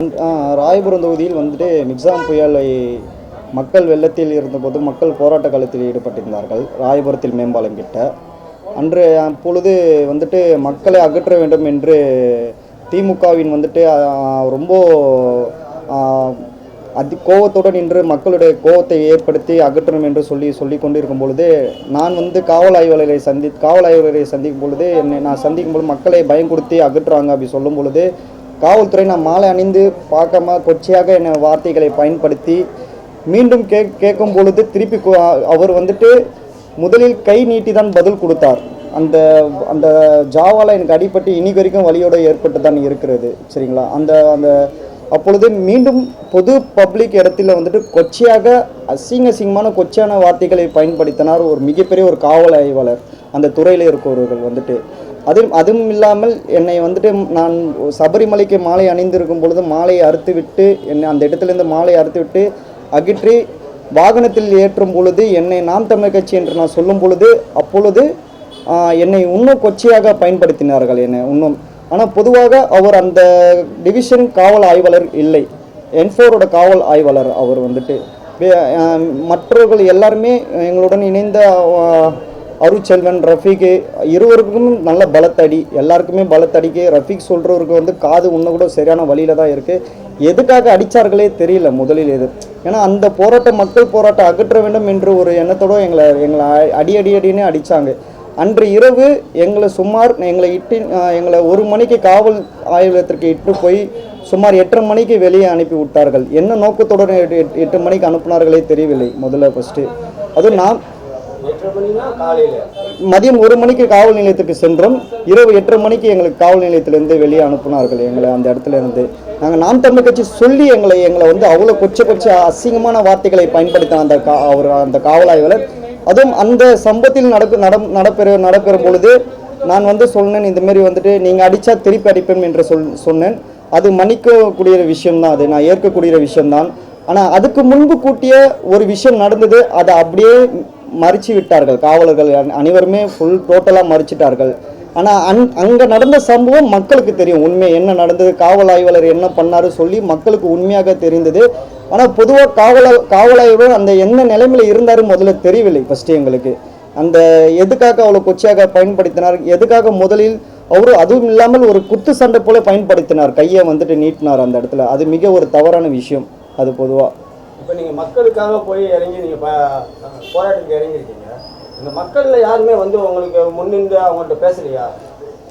ராயபுரம் தொகுதியில் வந்துட்டு மிக்ஸாம் புயலை மக்கள் வெள்ளத்தில் இருந்தபோது மக்கள் போராட்ட காலத்தில் ஈடுபட்டிருந்தார்கள் ராயபுரத்தில் மேம்பாலம் கிட்ட. அன்று அப்பொழுது வந்துட்டு மக்களை அகற்ற வேண்டும் என்று திமுகவின் வந்துட்டு ரொம்ப அதி கோவத்துடன் நின்று மக்களுடைய கோவத்தை ஏற்படுத்தி அகற்றணும் என்று சொல்லி சொல்லி கொண்டிருக்கும் பொழுது நான் வந்து காவல் ஆய்வாளரை சந்தி காவல் ஆய்வாளரை சந்திக்கும் பொழுது என்னை நான் சந்திக்கும் பொழுது மக்களை பயம் கொடுத்து அகற்றுறாங்க அப்படி சொல்லும் பொழுது காவல்துறை நான் மாலை அணிந்து பார்க்காம கொச்சையாக என் வார்த்தைகளை பயன்படுத்தி மீண்டும் கே கேட்கும் பொழுது திருப்பி கு- அவர் வந்துட்டு முதலில் கை நீட்டி தான் பதில் கொடுத்தார். அந்த அந்த ஜாவால் எனக்கு அடிப்பட்டு இனி வரைக்கும் வழியோடு ஏற்பட்டு தான் இருக்கிறது சரிங்களா? அந்த அந்த அப்பொழுது மீண்டும் பொது பப்ளிக் இடத்துல வந்துட்டு கொச்சையாக அசிங்க அசிங்கமான கொச்சையான வார்த்தைகளை பயன்படுத்தினார் ஒரு மிகப்பெரிய ஒரு காவல் ஆய்வாளர். அந்த துறையில் இருக்கிறவர்கள் வந்துட்டு. அதுவும் அதுவும் இல்லாமல் என்னை வந்துட்டு நான் சபரிமலைக்கு மாலை அணிந்திருக்கும் பொழுது மாலையை அறுத்து விட்டு என்னை அந்த இடத்துலேருந்து மாலையை அறுத்து விட்டு அகற்றி வாகனத்தில் ஏற்றும் பொழுது என்னை நாம் தமிழ் கட்சி என்று நான் சொல்லும் பொழுது அப்பொழுது என்னை இன்னும் கொச்சையாக பயன்படுத்தினார்கள் என்னை இன்னும் ஆனால் பொதுவாக அவர் அந்த டிவிஷன் காவல் ஆய்வாளர் இல்லை. என்ஃபோரோட காவல் ஆய்வாளர் அவர் வந்துட்டு. மற்றவர்கள் எல்லாருமே எங்களுடன் இணைந்த அருட்செல்வன் ரஃபீக்கு இருவருக்கும் நல்ல பலத்தடி. எல்லாருக்குமே பலத்தடிக்கு. ரஃபீக் சொல்கிறவருக்கு வந்து காது இன்னும் கூட சரியான வழியில் தான் இருக்குது எதுக்காக அடித்தார்களே தெரியல முதலில் எது. ஏன்னா அந்த போராட்டம் மக்கள் போராட்டம் அகற்ற வேண்டும் என்று ஒரு எண்ணத்தோட எங்களை எங்களை அடி அடி அடின்னு அடித்தாங்க அன்று இரவு எங்களை சுமார் எங்களை இட்டு எங்களை ஒரு மணிக்கு காவல் ஆய்வகத்திற்கு இட்டு போய் சுமார் எட்டரை மணிக்கு வெளியே அனுப்பி விட்டார்கள். என்ன நோக்கத்துடன் எட்டு எட்டு- எட்டு மணிக்கு அனுப்பினார்களே தெரியவில்லை முதல்ல ஃபஸ்ட்டு அதுவும் நான் மதியம் ஒரு மணிக்கு காவல் நிலையத்துக்கு சென்றோம். இரவு எட்டரை மணிக்கு எங்களுக்கு காவல் நிலையத்திலிருந்து வெளியே அனுப்புனார்கள் எங்களை அந்த இடத்துல இருந்து. நாங்கள் நாம் தமிழ் கட்சி சொல்லி எங்களை எங்களை வந்து அவ்வளோ கொச்ச கொச்ச அசிங்கமான வார்த்தைகளை பயன்படுத்தின அந்த கா அவர் அந்த காவல் ஆய்வாளர். அதுவும் அந்த சம்பத்தில் நடக்கு நட நடப்பெற நடப்பெறும் பொழுது நான் வந்து சொன்னேன் இந்தமாரி வந்துட்டு நீங்கள் அடித்தா திருப்பி அடிப்பேன் என்று சொல் சொன்னேன். அது மன்னிக்கக்கூடிய விஷயம்தான் அது நான் ஏற்கக்கூடிய விஷயம்தான். ஆனால் அதுக்கு முன்பு கூட்டிய ஒரு விஷயம் நடந்தது அதை அப்படியே மறிச்சு விட்டார்கள். காவலர்கள் அனைவருமே ஃபுல் டோட்டலாக மறிச்சிட்டார்கள். ஆனால் அங் அங்கே நடந்த சம்பவம் மக்களுக்கு தெரியும். உண்மை என்ன நடந்தது காவல் ஆய்வாளர் என்ன பண்ணாரு சொல்லி மக்களுக்கு உண்மையாக தெரிந்தது. ஆனால் பொதுவாக காவல காவல் ஆய்வாளர் அந்த என்ன நிலைமையில் இருந்தார் முதல்ல தெரியவில்லை ஃபஸ்ட்டு எங்களுக்கு. அந்த எதுக்காக அவ்வளோ கொச்சையாக பயன்படுத்தினார்? எதுக்காக முதலில் அவரு அதுவும் இல்லாமல் ஒரு குத்து சண்டை போல பயன்படுத்தினார். கையை வந்துட்டு நீட்டினார் அந்த இடத்துல. அது மிக ஒரு தவறான விஷயம் அது பொதுவாக இப்போ நீங்க மக்களுக்காக போய் இறங்கி நீங்க ப- போராட்டத்துக்கு இறங்கியிருக்கீங்க. இந்த மக்கள்ல யாருமே வந்து உங்களுக்கு முன்னின்று அவங்கள்ட்ட பேசலையா?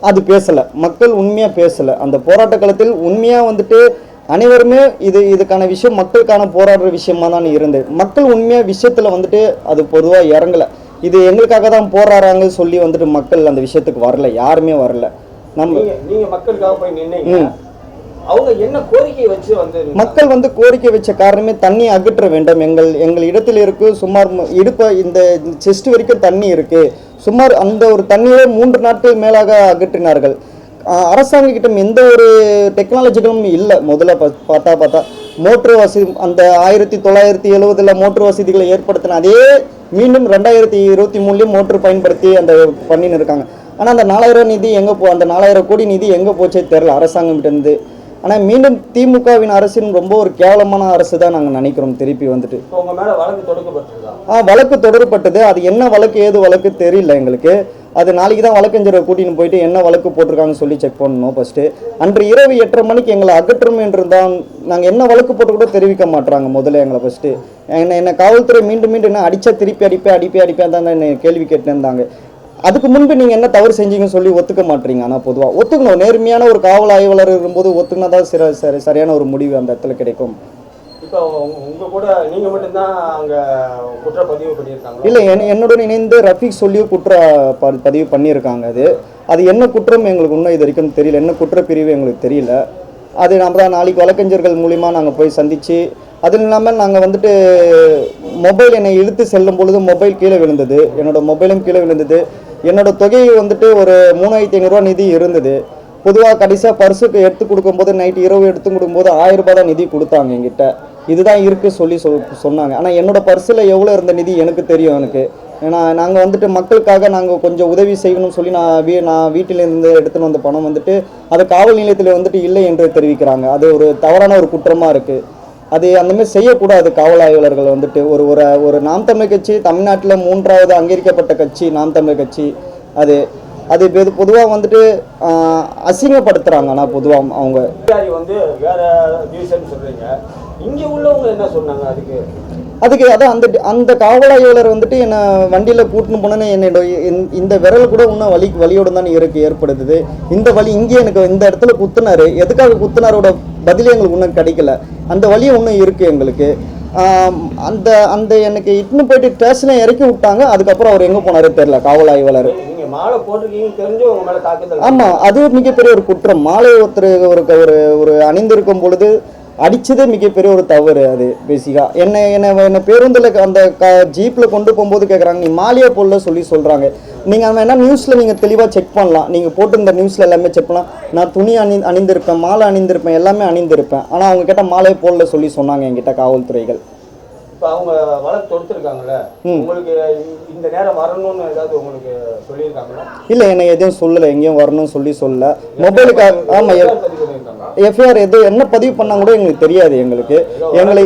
அது பேசலை. மக்கள் உண்மையாக பேசலை. அந்த போராட்ட காலத்தில் உண்மையாக வந்துட்டு அனைவருமே இது இதுக்கான விஷயம் மக்களுக்கான போராடுற விஷயமா தான் இருந்தது. மக்கள் உண்மையாக விஷயத்தில் வந்துட்டு அது பொதுவாக இறங்கலை. இது எங்களுக்காக தான் போராடுறாங்க சொல்லி வந்துட்டு மக்கள் அந்த விஷயத்துக்கு வரல. யாருமே வரல. நம்ம நீங்க நீங்க மக்களுக்காக போய் நின்னீங்க. ம். அவங்க என்ன கோரிக்கை வச்சு வந்து மக்கள் வந்து கோரிக்கை வச்ச காரணமே தண்ணி அகற்ற வேண்டும். எங்கள் எங்கள் இடத்தில் இருக்கு சுமார் இடுப்ப இந்த செஸ்ட் வரைக்கும் தண்ணி இருக்கு. சுமார் அந்த ஒரு தண்ணியை மூன்று நாட்கள் மேலாக அகற்றினார்கள். ஆஹ் அரசாங்க கிட்ட எந்த ஒரு டெக்னாலஜிகளும் இல்லை. முதல்ல பார்த்தா பார்த்தா மோட்ரு வசதி அந்த ஆயிரத்தி தொள்ளாயிரத்தி எழுவதில் மோட்ரு வசதிகளை ஏற்படுத்தின அதே மீண்டும் ரெண்டாயிரத்தி இருபத்தி மூணுலேயும் மோட்ரு பயன்படுத்தி அந்த பண்ணின்னு இருக்காங்க. ஆனால் அந்த நாலாயிரம் நிதி எங்கே போ அந்த நாலாயிரம் கோடி நிதி எங்கே போச்சே தெரில அரசாங்கம் கிட்டேருந்து ஆனால் மீண்டும் திமுகவின் அரசின் ரொம்ப ஒரு கேவலமான அரசு தான் நாங்கள் நினைக்கிறோம் திருப்பி வந்துட்டு. ஆ வழக்கு தொடரப்பட்டது. அது என்ன வழக்கு ஏது வழக்கு தெரியல எங்களுக்கு. அது நாளைக்கு தான் வழக்கறிஞரை கூட்டின்னு போயிட்டு என்ன வழக்கு போட்டிருக்காங்கன்னு சொல்லி செக் பண்ணணும் ஃபர்ஸ்ட்டு அன்று இரவு எட்டரை மணிக்கு எங்களை அகற்றும் என்று தான் நாங்கள் என்ன வழக்கு போட்டு கூட தெரிவிக்க மாட்றாங்க முதல்ல எங்களை ஃபர்ஸ்ட்டு என்ன என்ன காவல்துறை மீண்டும் மீண்டும் என்ன அடிச்சா திருப்பி அடிப்பேன் அடிப்பேன் அடிப்பேன் தான் என்னை கேள்வி கேட்டுன்னு இருந்தாங்க. அதுக்கு முன்பு நீங்கள் என்ன தவறு செஞ்சீங்கன்னு சொல்லி ஒத்துக்க மாட்டீங்க. ஆனால் பொதுவாக ஒத்துக்கணும். நேர்மையான ஒரு காவல் ஆய்வாளர் இருக்கும்போது ஒத்துக்கினா தான் சிற சரி சரியான ஒரு முடிவு அந்த இடத்துல கிடைக்கும். இப்போ உங்க- உங்க கூட நீங்க மட்டும்தான் அங்க குற்றப்பதிவு பண்ணியிருக்காங்க இல்லை என் என்னுடன் இணைந்து ரஃபீக் சொல்லி குற்ற ப- பதிவு பண்ணியிருக்காங்க அது. அது என்ன குற்றம் எங்களுக்கு இன்னும் இது வரைக்கும் தெரியல. என்ன குற்றப்பிரிவு எங்களுக்கு தெரியல. அது நம்ம தான் நாளைக்கு வழக்கறிஞர்கள் மூலிமா நாங்கள் போய் சந்தித்து அதுவும் இல்லாமல் நாங்கள் வந்துட்டு மொபைல் என்னை இழுத்து செல்லும் பொழுது மொபைல் கீழே விழுந்தது. என்னோட மொபைலும் கீழே விழுந்தது. என்னோட தொகை வந்துட்டு ஒரு மூணாயிரத்தி ஐநூறுரூவா நிதி இருந்தது. பொதுவாக கடைசியாக பர்சுக்கு எடுத்து கொடுக்கும்போது நைட்டு இரவு எடுத்து கொடுக்கும்போது ஆயிரரூபா தான் நிதி கொடுத்தாங்க என்கிட்ட. இதுதான் இருக்குது சொல்லி சொல் சொன்னாங்க. ஆனால் என்னோட பர்ஸில் எவ்வளோ இருந்த நிதி எனக்கு தெரியும் எனக்கு. ஏன்னா நாங்கள் வந்துட்டு மக்களுக்காக நாங்கள் கொஞ்சம் உதவி செய்யணும்னு சொல்லி நான் வீ நான் வீட்டிலேருந்து எடுத்துன்னு வந்த பணம் வந்துட்டு அது காவல் நிலையத்தில் வந்துட்டு இல்லை என்று தெரிவிக்கிறாங்க. அது ஒரு தவறான ஒரு குற்றமாக இருக்குது அது அந்த மாதிரி செய்யக்கூடாது காவல் ஆய்வாளர்கள் வந்துட்டு. ஒரு ஒரு ஒரு நாம் தமிழர் கட்சி தமிழ்நாட்டில் மூன்றாவது அங்கீகரிக்கப்பட்ட கட்சி நாம் தமிழர் கட்சி. அது அது பொதுவாக வந்துட்டு அசிங்கப்படுத்துகிறாங்க ஆனால் பொதுவாக அவங்க. வந்து வேற டிவிஷன் சொல்றீங்க. இங்க உள்ளவங்க என்ன சொன்னாங்க அதுக்கு? அதுக்கு அதான் அந்த அந்த காவல் ஆய்வாளர் வந்துட்டு என்னை வண்டியில் கூட்டின்னு போனேன்னு என்னோட இந்த- விரல் கூட இன்னும் வலி வலியோடு தான் இருக்கு ஏற்படுத்துது. இந்த வலி இங்கே எனக்கு இந்த இடத்துல குத்துனாரு. எதுக்காக குத்துனாரோட பதிலே எங்களுக்கு இன்னும் கிடைக்கல. அந்த வலி இன்னும் இருக்கு எங்களுக்கு. அந்த அந்த எனக்கு இட்டுன்னு போயிட்டு ஸ்டேஷனில் இறக்கி விட்டாங்க. அதுக்கப்புறம் அவர் எங்கே போனாரு தெரியல காவல் ஆய்வாளர். நீங்க மாலை போட்டிருக்கீங்க தெரிஞ்சு உங்க மேல தாக்குதல் ஆமா அது மிகப்பெரிய ஒரு குற்றம். மாலை ஒருத்தர் ஒரு ஒரு ஒரு அணிந்திருக்கும் பொழுது அடிச்சதே மிகப்பெரிய ஒரு தவறு அது பேசிக்கா என்னை என்னை என்னை பேருந்தில் அந்த க ஜீப்பில் கொண்டு போகும்போது கேட்குறாங்க நீ மாலையை போடல சொல்லி சொல்கிறாங்க நீங்கள் வேணா நியூஸில் நீங்கள் தெளிவாக செக் பண்ணலாம். நீங்கள் போட்டிருந்த நியூஸில் எல்லாமே செக் பண்ணலாம். நான் துணி அணி அணிந்திருப்பேன் மாலை அணிந்திருப்பேன் எல்லாமே அணிந்திருப்பேன். ஆனால் அவங்க கிட்ட மாலையை போடல சொல்லி சொன்னாங்க என்கிட்ட காவல்துறைகள். இப்ப அவங்க வழக்கு தொடுத்திருக்காங்கல்ல? உங்களுக்கு இந்த நேரம் வரணும்னு ஏதாவது உங்களுக்கு சொல்லியிருக்காங்களா? இல்லை என்னை எதையும் சொல்லலை எங்கேயும் வரணும்னு சொல்லி சொல்லல. மொபைலுக்கு ஆமாம் எஃப்ஐஆர் எது என்ன பதிவு பண்ணாங்க கூட எங்களுக்கு தெரியாது எங்களுக்கு. எங்களை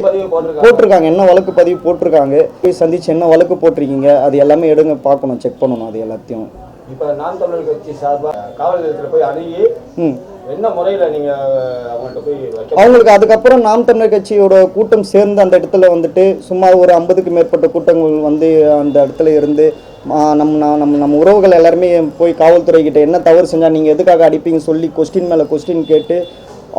போட்டிருக்காங்க. என்ன வழக்கு பதிவு போட்டிருக்காங்க? போய் சந்திச்சு என்ன வழக்கு போட்டிருக்கீங்க? அது எல்லாமே எடுங்க பார்க்கணும் செக் பண்ணணும் அது எல்லாத்தையும். இப்ப நான் தமிழர் கட்சி சார்பா காவல் நிலையத்துல போய் அணுகி என்ன முறையில நீங்க அவங்கள்ட்ட போய் அவங்களுக்கு அதுக்கப்புறம் நாம் தமிழர் கட்சியோட கூட்டம் சேர்ந்து அந்த இடத்துல வந்துட்டு சுமார் ஒரு ஐம்பதுக்கு மேற்பட்ட கூட்டங்கள் வந்து அந்த இடத்துல இருந்து நம்ம நம்ம நம்ம உறவுகள் எல்லாருமே போய் காவல்துறை கிட்ட என்ன தவறு செஞ்சா நீங்கள் எதுக்காக அடிப்பீங்கன்னு சொல்லி கொஸ்டின் மேலே கொஸ்டின் கேட்டு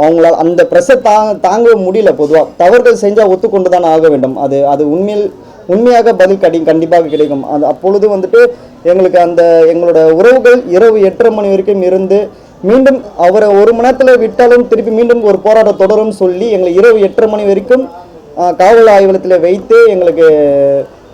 அவங்களால் அந்த ப்ரெஷர் தா தாங்க முடியல பொதுவாக தவறுகள் செஞ்சால் ஒத்துக்கொண்டு தான் ஆக வேண்டும். அது அது உண்மையில் உண்மையாக பதில் கடி கண்டிப்பாக கிடைக்கும். அது அப்பொழுது வந்துட்டு எங்களுக்கு அந்த எங்களோட உறவுகள் இரவு எட்டரை மணி வரைக்கும் இருந்து மீண்டும் அவரை ஒரு மணி நேரத்தில் விட்டாலும் திருப்பி மீண்டும் ஒரு போராட்டம் தொடரும் சொல்லி எங்களை இரவு எட்டரை மணி வரைக்கும் காவல் ஆய்வகத்தில் வைத்து எங்களுக்கு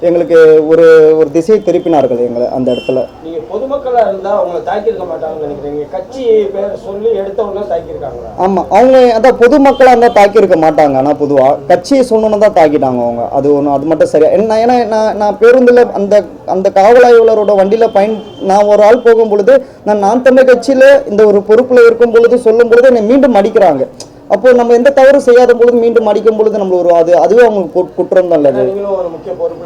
எங்களுக்கு ஒரு ஒரு திசையை திருப்பினார்கள் எங்களை அந்த இடத்துல. நீங்க பொதுமக்களா இருந்தா அவங்களை தாக்கியிருக்க மாட்டாங்கன்னு நினைக்கிறீங்க. கட்சி பேர் சொல்லி எடுத்த உடனே தாக்கியிருக்காங்களா? ஆமாம் அவங்க அதான் பொதுமக்களாக இருந்தால் தாக்கியிருக்க மாட்டாங்க. ஆனால் பொதுவாக கட்சியை சொன்னோன்னு தான் தாக்கிட்டாங்க அவங்க. அது ஒன்று அது மட்டும் சரியா. என்ன ஏன்னா நான் நான் பேருந்தில் அந்த அந்த காவல் ஆய்வாளரோட வண்டியில் பயன் நான் ஒரு ஆள் போகும் பொழுது நான் நான் தமிழ் கட்சியில் இந்த ஒரு பொறுப்பில் இருக்கும் பொழுது சொல்லும் பொழுது என்னை மீண்டும் அடிக்கிறாங்க. அப்போ நம்ம எந்த தவறு செய்யாத பொழுது மீண்டும் அடிக்கும் பொழுது நம்ம ஒரு அது. அதுவே அவங்களுக்கு குற்றம் தான்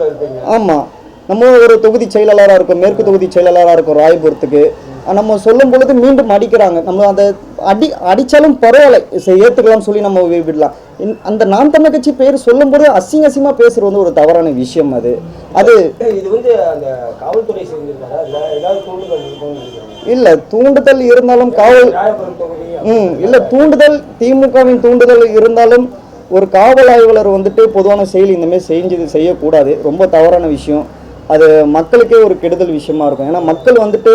இருப்பீங்க. ஆமாம் நம்ம ஒரு தொகுதி செயலாளராக இருக்கோம். மேற்கு தொகுதி செயலாளராக இருக்கோம் ராயபுரத்துக்கு. நம்ம சொல்லும் பொழுது மீண்டும் அடிக்கிறாங்க. நம்ம அந்த அடி அடித்தாலும் பரவாயில்ல. ஏற்றுக்கலாம்னு சொல்லி நம்ம விடலாம். அந்த நாம் தமிழ் கட்சி பேர் சொல்லும்போது அசிங்க அசிங்கமாக பேசுறது வந்து ஒரு தவறான விஷயம் அது. அது இது வந்து அந்த காவல்துறை செஞ்சிருக்காரா? ஏதாவது இல்லை தூண்டுதல் இருந்தாலும் காவல் ம் இல்லை தூண்டுதல் திமுகவின் தூண்டுதல் இருந்தாலும் ஒரு காவல் ஆய்வாளர் வந்துட்டு பொதுவான செயல் இந்தமாரி செஞ்சது செய்யக்கூடாது. ரொம்ப தவறான விஷயம். அது மக்களுக்கே ஒரு கெடுதல் விஷயமா இருக்கும். ஏன்னா மக்கள் வந்துட்டு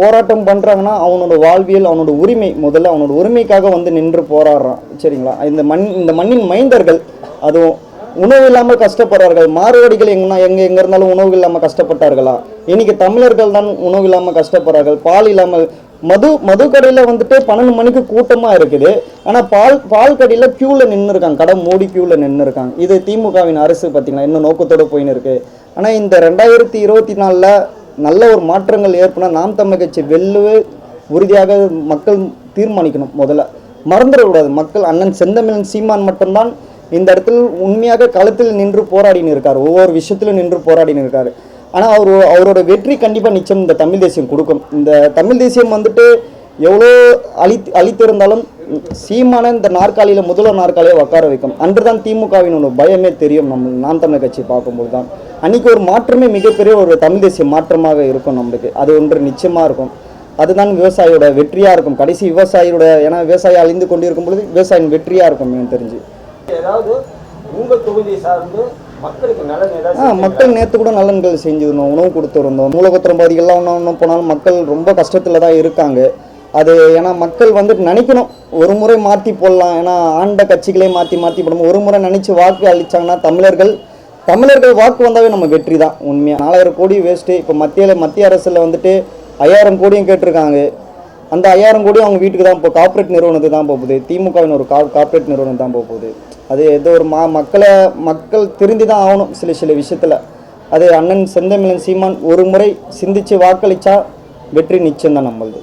போராட்டம் பண்ணுறாங்கன்னா அவனோட வாழ்வியல் அவனோட உரிமை முதல்ல அவனோட உரிமைக்காக வந்து நின்று போராடுறான். சரிங்களா? இந்த மண் இந்த மண்ணின் மைந்தர்கள் அதுவும் உணவு இல்லாமல் கஷ்டப்படுறார்கள். மாறுவடிகள் எங்கன்னா எங்கே எங்கே இருந்தாலும் உணவு இல்லாமல் கஷ்டப்பட்டார்களா? இன்னைக்கு தமிழர்கள் தான் உணவு இல்லாமல் கஷ்டப்படுறார்கள். பால் இல்லாமல் மது மது கடையில் வந்துட்டு பன்னெண்டு மணிக்கு கூட்டமாக இருக்குது. ஆனால் பால் பால் கடையில் க்யூவில் நின்று இருக்காங்க கடை மூடி க்யூவில் நின்று இருக்காங்க இது திமுகவின் அரசு பார்த்தீங்களா? இன்னும் நோக்கத்தோடு போயின்னு இருக்குது ஆனால் இந்த ரெண்டாயிரத்தி இருபத்தி நாலில் நல்ல ஒரு மாற்றங்கள் ஏற்பட நாம் தமிழ் கட்சி வெல்லுவே உறுதியாக மக்கள் தீர்மானிக்கணும் முதல்ல. மறந்துடக்கூடாது. மக்கள் அண்ணன் செந்தமிழன் சீமான் மட்டும்தான் இந்த இடத்தில் உண்மையாக களத்தில் நின்று போராடின்னு இருக்கார். ஒவ்வொரு விஷயத்திலும் நின்று போராடின்னு இருக்கார். ஆனால் அவர் அவரோட வெற்றி கண்டிப்பாக நிச்சயம் இந்த தமிழ் தேசியம் கொடுக்கும். இந்த தமிழ் தேசியம் வந்துட்டு எவ்வளோ அழி அழித்திருந்தாலும் சீமான இந்த நாற்காலியில் முதல்வர் நாற்காலியை உட்கார வைக்கும். அன்று தான் திமுகவின் ஒரு பயமே தெரியும் நம்ம நாம் தமிழர் கட்சி பார்க்கும்போது தான் அன்றைக்கி ஒரு மாற்றமே மிகப்பெரிய ஒரு தமிழ் தேசிய மாற்றமாக இருக்கும் நம்மளுக்கு. அது ஒன்று நிச்சயமாக இருக்கும். அதுதான் விவசாயியோட வெற்றியாக இருக்கும். கடைசி விவசாயியோட ஏன்னா விவசாயி அழிந்து கொண்டிருக்கும் பொழுது விவசாயின் வெற்றியாக இருக்கும் எனக்கு தெரிஞ்சு. ஏதாவது உங்க தொகுதியை சார்ந்து மக்கள் நேற்று கூட நலன்கள் செஞ்சிருந்தோம். உணவு கொடுத்துருந்தோம் மூலகத்திரம் பாதிகள்லாம் ஒன்று ஒன்று போனாலும் மக்கள் ரொம்ப கஷ்டத்தில் தான் இருக்காங்க. அது ஏன்னா மக்கள் வந்துட்டு நினைக்கணும். ஒரு முறை மாற்றி போடலாம். ஏன்னா ஆண்ட கட்சிகளே மாற்றி மாற்றி போடணும். ஒரு முறை நினச்சி வாக்கு அளிச்சாங்கன்னா தமிழர்கள் தமிழர்கள் வாக்கு வந்தாவே நம்ம வெற்றி தான் உண்மையாக நாலாயிரம் கோடி வேஸ்ட்டு இப்போ மத்தியில் மத்திய அரசில் வந்துட்டு ஐயாயிரம் கோடியும் கேட்டிருக்காங்க. அந்த ஐயாயிரம் கோடி அவங்க வீட்டுக்கு தான் இப்போ கார்ப்பரேட் நிறுவனத்துக்கு தான் போகுது. திமுகவின் ஒரு கா கார்ப்பரேட் நிறுவனம் தான் போக போகுது. அது ஏதோ ஒரு மா மக்களை மக்கள் திருந்தி தான் ஆகணும் சில சில விஷயத்தில். அது அண்ணன் செந்தமிழன் சீமான் ஒரு முறை சிந்தித்து வாக்களித்தா வெற்றி நிச்சயம் தான் நம்மளது.